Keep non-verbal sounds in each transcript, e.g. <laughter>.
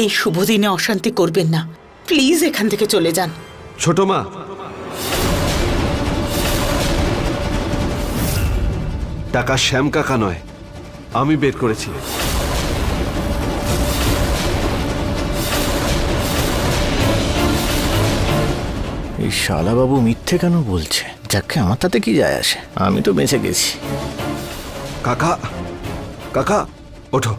এই শুভ দিনে অশান্তি করবেন না। প্লিজ এখান থেকে চলে যান। ছোট মা। টাকা শ্যাম কাকা নয় আমি বের করেছি। এই শালাবাবু মিথ্যে কেন বলছে? যাকে আমার তাতে কি যায় আসে? আমি তো বেঁচে গেছি। কাকা কাকা ওঠো।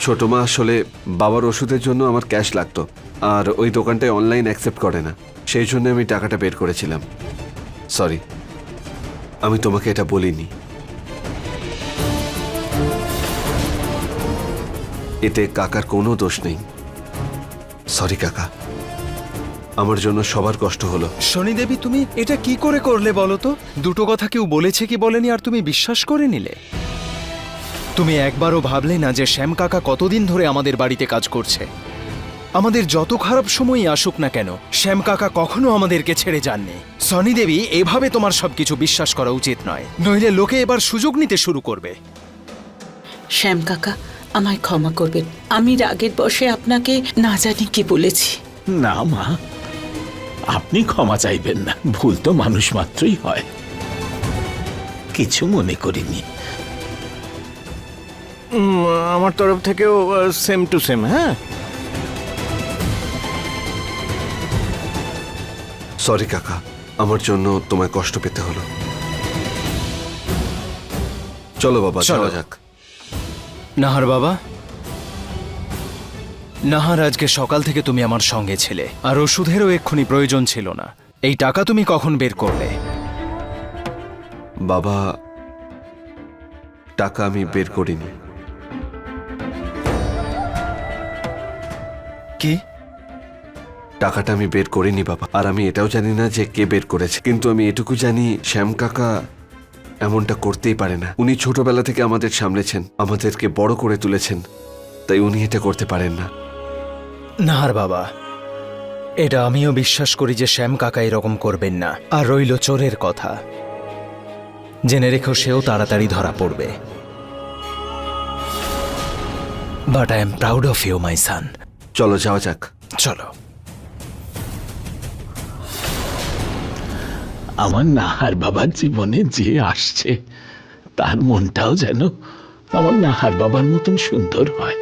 ছোট মা আসলে বাবার ওষুধের জন্য আমার ক্যাশ লাগতো, আর ওই দোকানটায় অনলাইন অ্যাকসেপ্ট করে না। সেই জন্য আমি টাকাটা বের করেছিলাম। সরি আমি তোমাকে এটা বলিনি। এতে কাকার কোনো দোষ নেই। সরি কাকা। আমার জন্য সবার কষ্ট হলো। শনি দেবী, তুমি এটা কি করে করলে বলো তো? দুটো কথা কেউ বলেছে কি বলেনি আর তুমি বিশ্বাস করে নিলে? তুমি একবারও ভাবলে না যে শ্যাম কাকা কতদিন ধরে আমাদের বাড়িতে কাজ করছে? আমাদের যত খারাপ সময়ই আসুক না কেন শ্যাম কাকা কখনো আমাদেরকে ছেড়ে যাননি। সনি দেবী এভাবে তোমার সবকিছু বিশ্বাস করা উচিত নয়। নইলে লোকে এবার সুযোগ নিতে শুরু করবে। শ্যাম কাকা আমায় ক্ষমা করবেন। আমি রাগের বসে আপনাকে না জানি কি বলেছি। না মা আপনি ক্ষমা চাইবেন না। ভুল তো মানুষ মাত্রই হয়। কিছু মনে করিনি। আমার তরফ থেকেও সেম টু সেম হ্যাঁ? সরি কাকা। আমার জন্য তোমায় কষ্ট পেতে হলো। চলো বাবা চলো। যাওয়া যাক। নাহার বাবা? নাহার আজকে সকাল থেকে তুমি আমার সঙ্গে ছিলে আর ওষুধেরও এক্ষুনি প্রয়োজন ছিল না। এই টাকা তুমি কখন বের করলে? বাবা টাকা আমি বের করিনি। কি? টাকাটা আমি বের করিনি বাবা। আর আমি এটাও জানি না যে কে বের করেছে। কিন্তু আমি এটুকু জানি শ্যাম কাকা এমনটা করতেই পারে না। উনি ছোটবেলা থেকে আমাদের সামলেছেন আমাদেরকে বড় করে তুলেছেন। তাই উনি এটা করতে পারেন না। নাহার বাবা এটা আমিও বিশ্বাস করি যে শ্যাম কাকা এরকম করবেন না। আর রইল চোরের কথা। জেনে রেখো সেও তাড়াতাড়ি ধরা পড়বে। But I am proud of you my son. চলো, যাওয়া যাক। চলো। আমার নাহার বাবার জীবনে যে আসছে, তার মনটাও যেন আমার নাহার বাবার মতন সুন্দর হয়।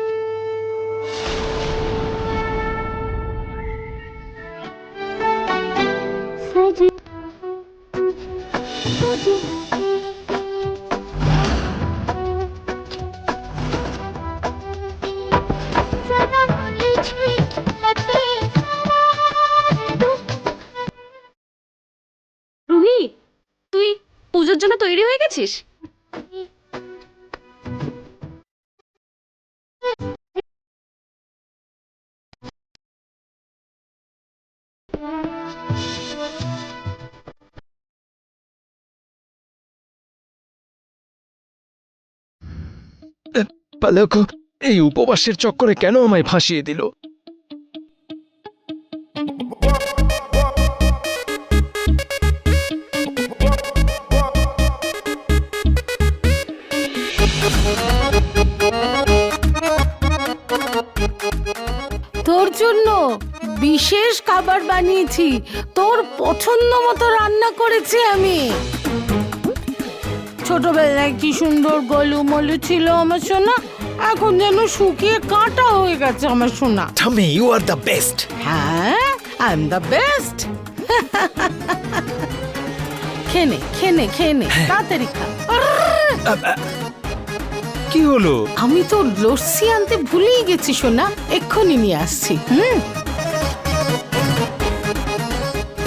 হয়ে পালক এই উপবাসের চক্করে কেন আমায় ফাঁসিয়ে দিল? খাবার বানিয়েছি। তোর পছন্দ মতো রান্না করেছি আমি। ছোটবেলায় কি সুন্দর গলু মলু ছিল আমার সোনা এখন যেন শুকিয়ে কাঁটা হয়ে গেছে আমার সোনা। থামে ইউ আর দ্য বেস্ট হ্যাঁ আই এম দ্য বেস্ট খেনে খেনে খেনে তাড়াতাড়ি খা। কি হলো? আমি তো লস্যি আনতে ভুলেই গেছি সোনা এক্ষুনি নিয়ে আসছি হুম?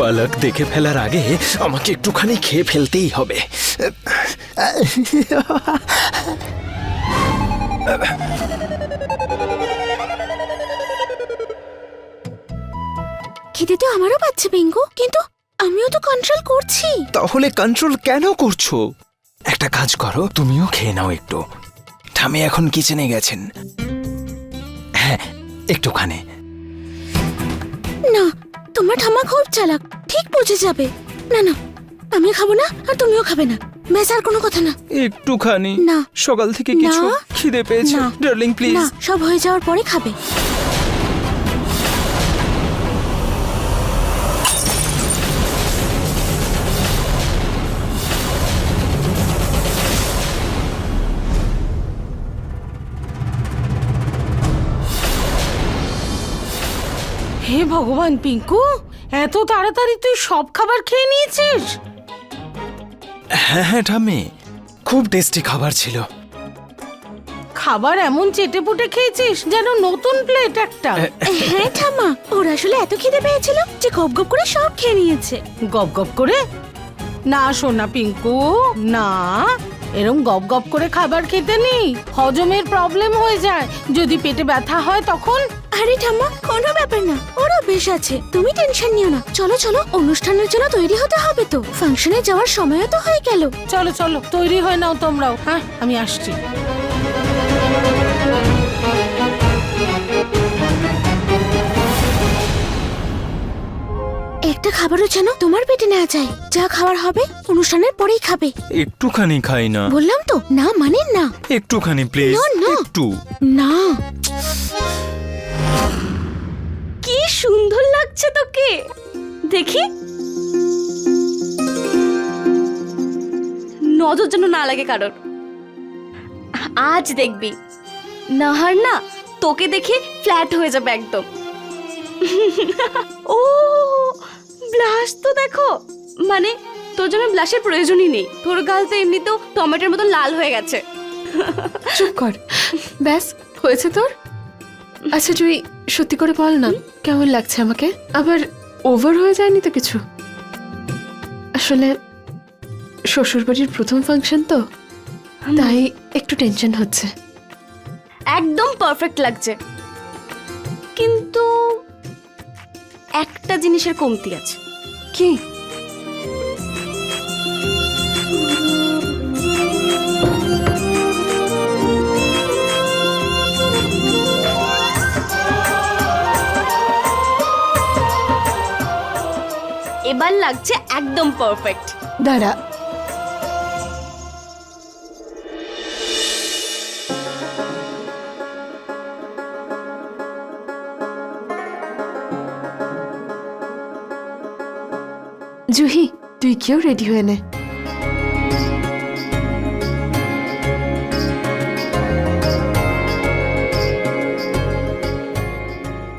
পালক দেখে ফেলার আগে আমাকে একটুখানি খেয়ে ফেলতেই হবে। খিদে তো আমারও পাচ্ছে পিঙ্কু কিন্তু আমিও তো কন্ট্রোল করছি। তাহলে কন্ট্রোল কেন করছ? একটা কাজ করো তুমিও খেয়ে নাও একটু। ঠামে এখন কিচেনে গেছেন। হ্যাঁ একটুখানি। তোমার ঠাম্মা খুব চালাক। ঠিক বুঝে যাবে। না না আমি খাব না আর তুমিও খাবে না। ব্যাস আর কোনো কথা না। একটুখানি। না। সকাল থেকে কিছু খিদে পেয়েছে। Darling please. সব হয়ে যাওয়ার পরে খাবে। হে ভগবান পিঙ্কু এত তাড়াতাড়ি তুই সব খাবার খেয়ে নিয়েছিস? হ্যাঁ হ্যাঁ ঠাম্মি খুব টেস্টি খাবার ছিল। খাবার এমন চেটে পুটে খেয়েছিস যেন নতুন প্লেট একটা। হ্যাঁ ঠাম্মা ওর আসলে এত খিদে পেয়েছিল যে গপ গপ করে সব খেয়ে নিয়েছে। গপ গপ করে না সোনা পিঙ্কু না। এরম গপ গপ করে খাবার খেতে নেই হজমের প্রবলেম হয়ে যায়। যদি পেটে ব্যথা হয় তখন? আরে ঠাম্মা কোনো ব্যাপার না ওরও বেশ আছে তুমি টেনশন নিও না। চলো চলো অনুষ্ঠানের জন্য তৈরি হতে হবে তো ফাংশনে যাওয়ার সময়ও তো হয়ে গেল। চলো চলো তৈরি হয়ে নাও তোমরাও। হ্যাঁ আমি আসছি। খাবারও যেন তোমার পেটে না যায়। যা খাবার হবে অনুষ্ঠানের পরেই খাবে। একটুখানি খাই না। বললাম তো না মানে না। একটুখানি প্লিজ না, না। একটু। না। কি সুন্দর লাগছে তোকে। দেখি। নজর যেন না লাগে কারোর। আজ দেখবি। নাহার না তোকে দেখে ফ্ল্যাট হয়ে যাবে একদম। <laughs> ও ব্লাশ তো দেখো। মানে তোর জন্য ব্লাশের প্রয়োজনই নেই। তোর গাল তো এমনিতেও টমেটোর মতো লাল হয়ে গেছে। চুপ কর। ব্যাস হয়েছে তোর? আচ্ছা তুই সত্যি করে বল না কেমন লাগছে আমাকে? আবার ওভার হয়ে যায়নি তো কিছু? আসলে শ্বশুরবাড়ির প্রথম ফাংশন তো তাই একটু টেনশন হচ্ছে। একদম পারফেক্ট লাগছে। কিন্তু একটা জিনিসের কমতি আছে। কি এবার লাগছে একদম পারফেক্ট দাঁড়া জুহি, তুই কেউ রেডি হয়ে নে।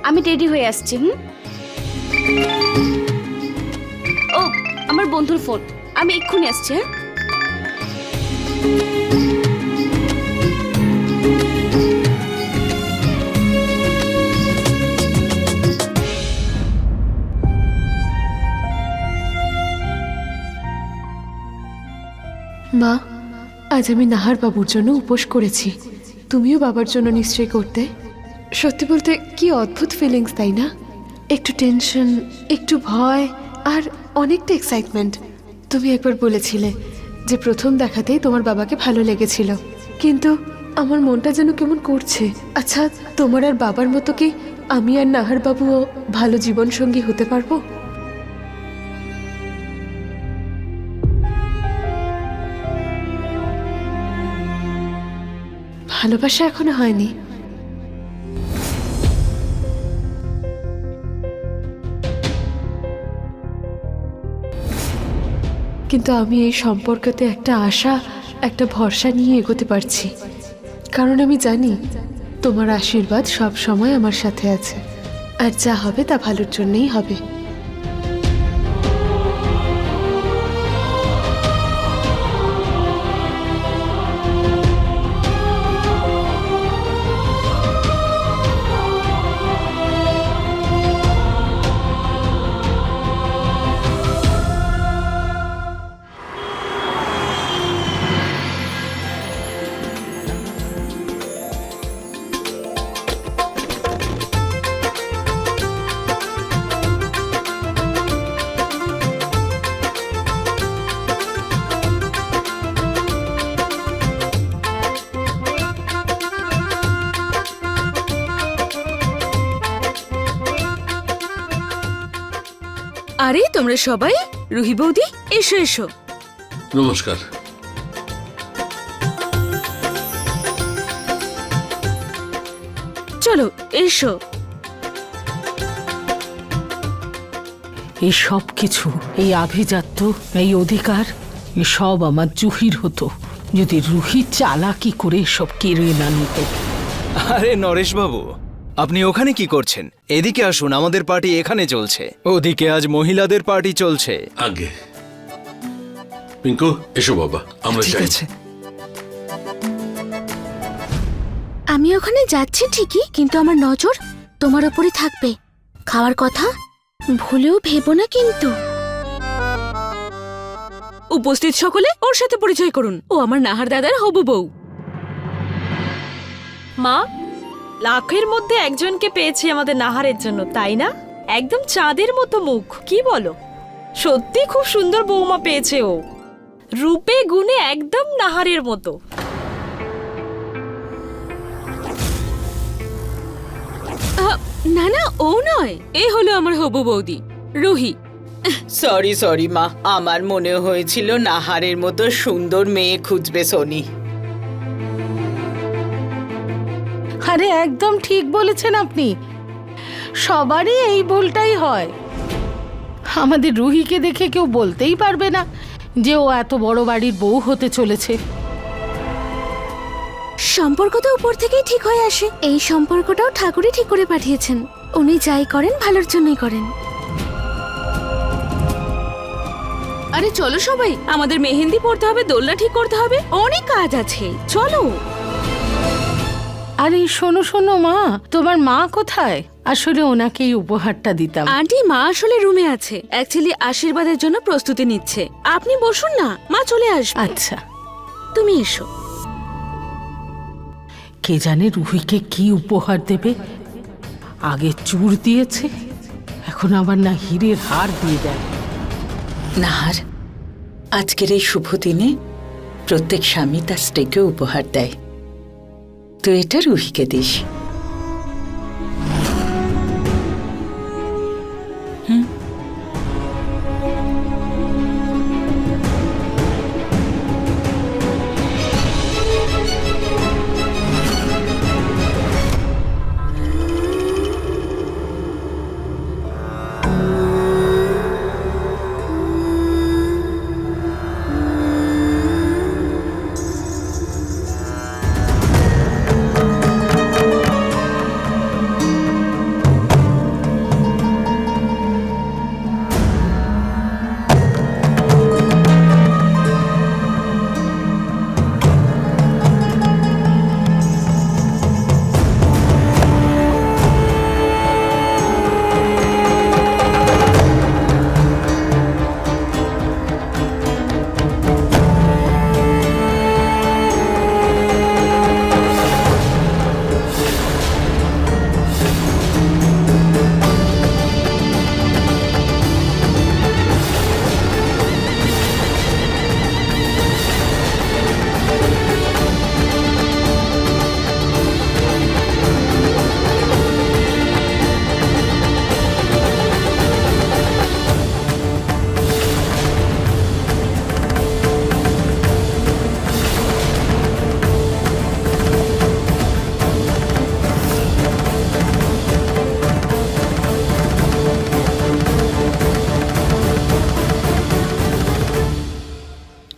আমি রেডি হয়ে আসছি, হুম? ও, আমার বন্ধুর ফোন আমি এক্ষুনি আসছি হ্যাঁ? মা, আজ আমি নাহার বাবুর জন্য উপোস করেছি। তুমিও বাবার জন্য নিশ্চয়ই করতে। সত্যি বলতে কি অদ্ভুত ফিলিংস তাই না? একটু টেনশন একটু ভয়, আর অনেকটা এক্সাইটমেন্ট তুমি একবার বলেছিলে যে প্রথম দেখাতেই তোমার বাবাকে ভালো লেগেছিল। কিন্তু আমার মনটা যেন কেমন করছে। আচ্ছা তোমার আর বাবার মতো কি আমি আর নাহার বাবুও ভালো জীবনসঙ্গী হতে পারব? ভালোবাসা এখনও হয়নি। কিন্তু আমি এই সম্পর্কতে একটা আশা, একটা ভরসা নিয়ে এগোতে পারছি। কারণ আমি জানি, তোমার আশীর্বাদ সব সময় আমার সাথে আছে। আর যা হবে তা ভালোর জন্যই হবে। তোমরা সবাই রুহি বৌদি এসো এসো। নমস্কার। চলো এসো। এই সব কিছু এই আভিজাত্য এই অধিকার সব আমার জুহির হতো। যদি রুহি চালাকি করে সব কেড়ে না নিত। আরে নরেশবাবু আপনি ওখানে কি করছেন? এদিকে আসুন আমাদের পার্টি এখানে চলছে। ওদিকে আজ মহিলাদের পার্টি চলছে। আগে। পিঙ্কু এসো বাবা আমরা ঠিক যাই। আছে। আমি ওখানে যাচ্ছি ঠিকই কিন্তু আমার নজর তোমার ওপরই থাকবে। খাওয়ার কথা? ভুলেও ভেবো না কিন্তু। উপস্থিত সকলে ওর সাথে পরিচয় করুন। ও আমার নাহার দাদার হবু বউ। মা লাখের মধ্যে একজনকে পেয়েছি আমাদের নাহারের জন্য তাই না? একদম চাঁদের মতো মুখ কি বলো? সত্যি খুব সুন্দর বৌমা পেয়েছে ও। রূপে গুণে একদম নাহারের মতো। না না ও নয়। এ হলো আমার হবু বৌদি রুহি। সরি সরি মা। আমার মনে হয়েছিল নাহারের মতো সুন্দর মেয়ে খুঁজবে সোনি। আরে একদম ঠিক বলেছেন আপনি। সবারই এই ভুলটাই হয়। আমাদের রুহিকে দেখে কেউ বলতেই পারবে না যে ও এত বড় বাড়ির বউ হতে চলেছে। সম্পর্ক তো উপর থেকেই ঠিক হয়ে আসে। এই সম্পর্কটাও ঠাকুরই ঠিক করে পাঠিয়েছেন। উনি যাই করেন ভালোর জন্যই করেন। আরে চলো সবাই। আমাদের মেহেন্দি পড়তে হবে দোলনা ঠিক করতে হবে। অনেক কাজ আছে। চলো। আরে শোনো শোনো মা তোমার মা কোথায়? আসলে ওনাকেই উপহারটা দিতাম। আন্টি মা আসলে রুমে আছে। অ্যাকচুয়ালি আশীর্বাদের জন্য প্রস্তুতি নিচ্ছে। আপনি বসুন না মা চলে আসবে। আচ্ছা। তুমি এসো। কে জানে রুহিকে কি উপহার দেবে? আগে চুর দিয়েছে এখন আবার না হীরের হার দিয়ে দেয়। নাহার আজকের এই শুভ দিনে প্রত্যেক স্বামী তার স্ত্রীকে উপহার দেয়। তো এটা রুহিকে দিস।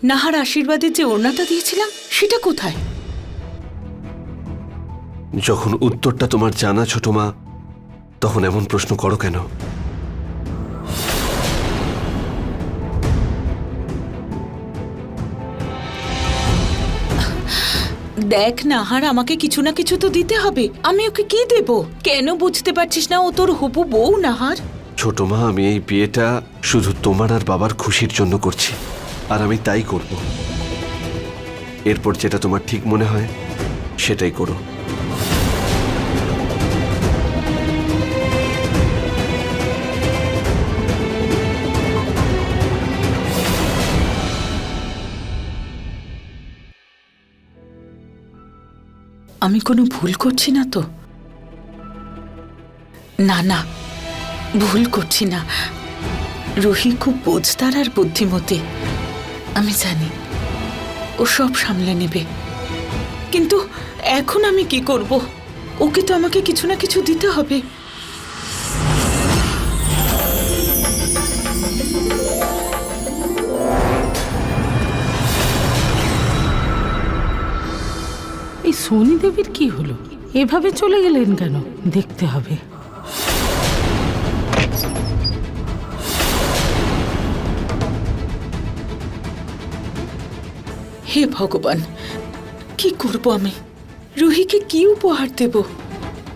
নাহার আশীর্বাদের যে ওড়নাটা দিয়েছিলাম সেটা কোথায়? যখন উত্তরটা তোমার জানা ছোট মা তখন এমন প্রশ্ন করো কেন? দেখ নাহার আমাকে কিছু না কিছু তো দিতে হবে। আমি ওকে কি দেব? কেন বুঝতে পারছিস না ও তোর হবু বউ নাহার? ছোট মা আমি এই বিয়েটা শুধু তোমার আর বাবার খুশির জন্য করছি। আর আমি তাই করব। এরপর যেটা তোমার ঠিক মনে হয়, সেটাই করো। আমি কোনো ভুল করছি না তো? না না, ভুল করছি না। রুহি খুব বোঝদার আর বুদ্ধিমতী। আমি জানি। ও সব সামলে নেবে। কিন্তু এখন আমি কি করব? ওকে তো আমাকে কিছু না কিছু দিতে হবে। এই সোনি দেবীর কি হলো? এভাবে চলে গেলেন কেন? দেখতে হবে। হে ভগবান কি করব আমি? রুহিকে কি উপহার দেব?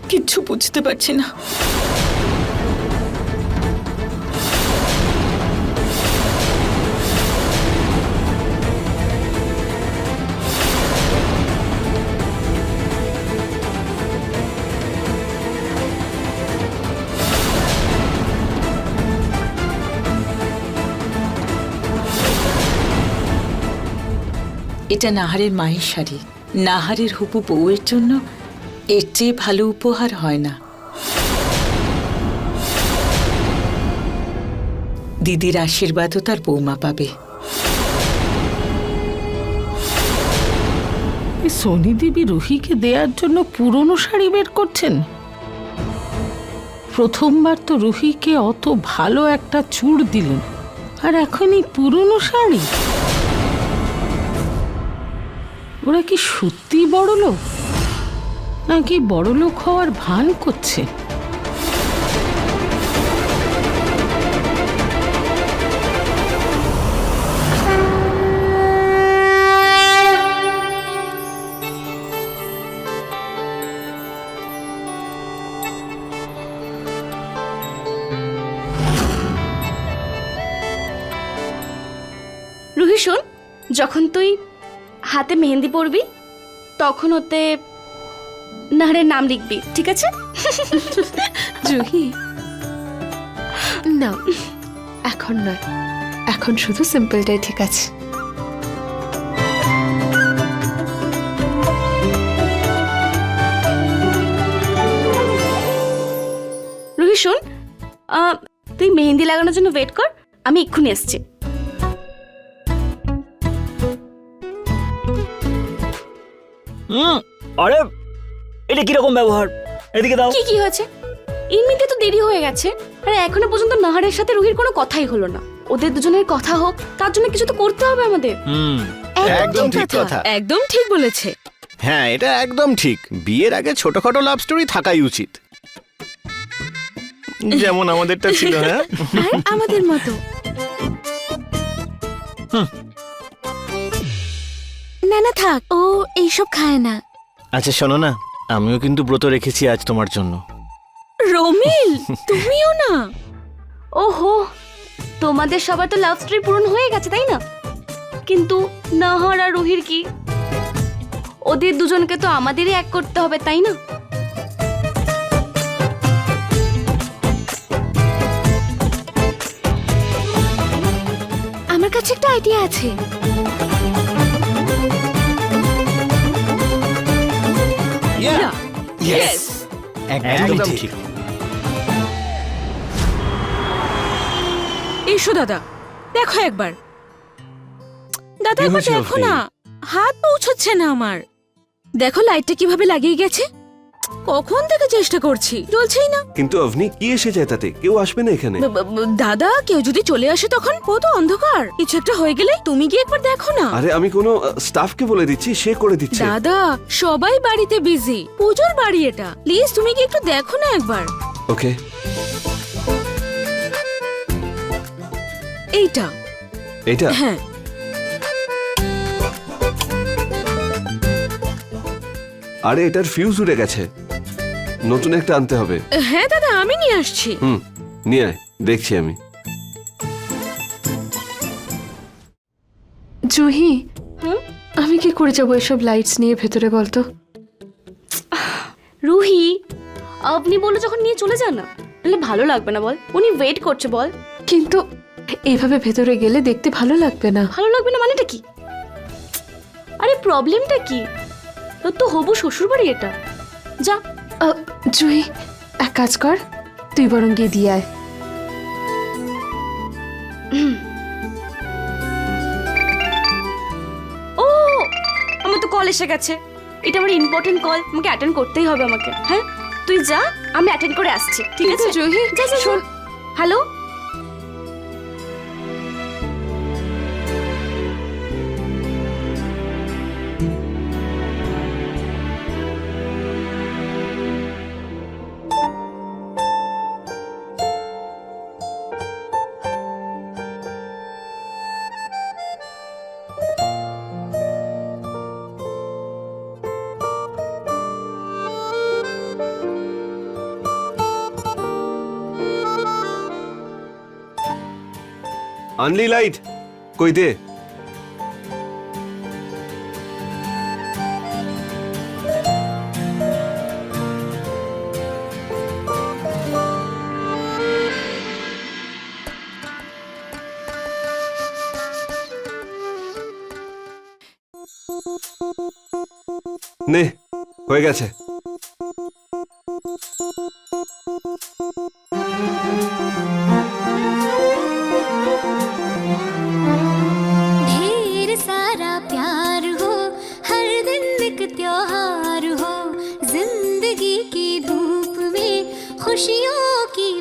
কিচ্ছু বুঝতে পারছি না। এটা নাহারের মায়ের শাড়ি। নাহারের হুপু বউয়ের জন্য এর চেয়ে ভালো উপহার হয় না। দিদির আশীর্বাদও তার বৌমা পাবে। সোনি দেবী রুহিকে দেওয়ার জন্য পুরনো শাড়ি বের করছেন? প্রথমবার তো রুহিকে অত ভালো একটা চূড় দিলেন। আর এখন এই পুরনো শাড়ি? ওরা কি সত্যি বড় লোক? নাকি বড় লোক হওয়ার ভান করছে? রুহি, শোন, যখন তুই হাতে মেহেন্দি পরবি তখন ওতে নাহারের নাম লিখবি ঠিক আছে? জুহি। না এখন নয়। এখন শুধু সিম্পলটাই ঠিক আছে। রুহি শোন তুই মেহেন্দি লাগানোর জন্য ওয়েট কর আমি এক্ষুনি এসছি আরে এটা কীরকম ব্যবহার? এদিকে দাও। কি কি হয়েছে? এমনিতে তো দেরি হয়ে গেছে। আর এখনও পর্যন্ত নাহারের সাথে রুহির কোনো কথাই হলো না। ওদের দুজনের কথা হোক তার জন্য কিছু তো করতে হবে আমাদের। হুম একদম ঠিক কথা। একদম ঠিক বলেছে। হ্যাঁ এটা একদম ঠিক। বিয়ের আগে ছোটখাটো লাভ স্টোরি থাকাই উচিত। যেমন আমাদেরটা ছিল হ্যাঁ? আর আমাদের মতো। না না থাক। ও এইসব খায় না। আচ্ছা শোনো না। আমিও কিন্তু ব্রত রেখেছি আজ তোমার জন্য। রমিল, তুমিও না? ওহো, তোমাদের সবার তো লাভ স্টোরি পূরণ হয়ে গেছে, তাই না? কিন্তু নাহার আর রুহির কি? ওদের দুজনকে তো আমাদেরই এক করতে হবে, তাই না? আমার কাছে একটা আইডিয়া আছে। একদম ঠিক। এসো দাদা দেখো একবার। দাদা একবার দেখো না। হাত পৌঁছচ্ছে না আমার। দেখো লাইটটা কীভাবে লাগিয়ে গেছে? কখন থেকে চেষ্টা করছি? চলছেই না। কিন্তু অভনি কি এসে যায় তাতে? কেউ আসবে না এখানে। ব- ব- দাদা কেউ যদি চলে আসে তখন? ও তো অন্ধকার। কিছু একটা হয়ে গেলে তুমি গিয়ে একবার দেখো না। আরে আমি কোনো স্টাফকে বলে দিচ্ছি সে করে দিচ্ছে। দাদা সবাই বাড়িতে বিজি পুজোর বাড়ি এটা। প্লিজ তুমি কি একটু দেখো না একবার। ওকে এইটা। এটা হ্যাঁ। আরে এটার ফিউজ উড়ে গেছে। নতুন একটা আনতে হবে। হ্যাঁ দাদা আমি নিয়ে আসছি। হুম নিয়ে আয় দেখছি আমি। জুহি আমি কি করে যাব এসব লাইটস নিয়ে ভেতরে বলতো? রুহি আপনি বলে যখন নিয়ে চলে যান না তাহলে ভালো লাগবে না বল। উনি ওয়েট করছে বল। কিন্তু এইভাবে ভেতরে গেলে দেখতে ভালো লাগবে না। ভালো লাগবে না মানেটা কি? আরে প্রবলেমটা কি? তোর তো হবু শ্বশুরবাড়ি এটা। যা। জুই এক কাজ কর তুই বরং গিয়ে দিয়ে আয়। ও আমার তো কল এসে গেছে। এটা আমার ইম্পর্টেন্ট কল আমাকে অ্যাটেন্ড করতেই হবে আমাকে। হ্যাঁ? তুই যা আমি অ্যাটেন্ড করে আসছি ঠিক আছে? জুহি। যা শোন। হ্যালো अनली लाइट कोई दे। নে হয়ে গেছে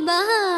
吧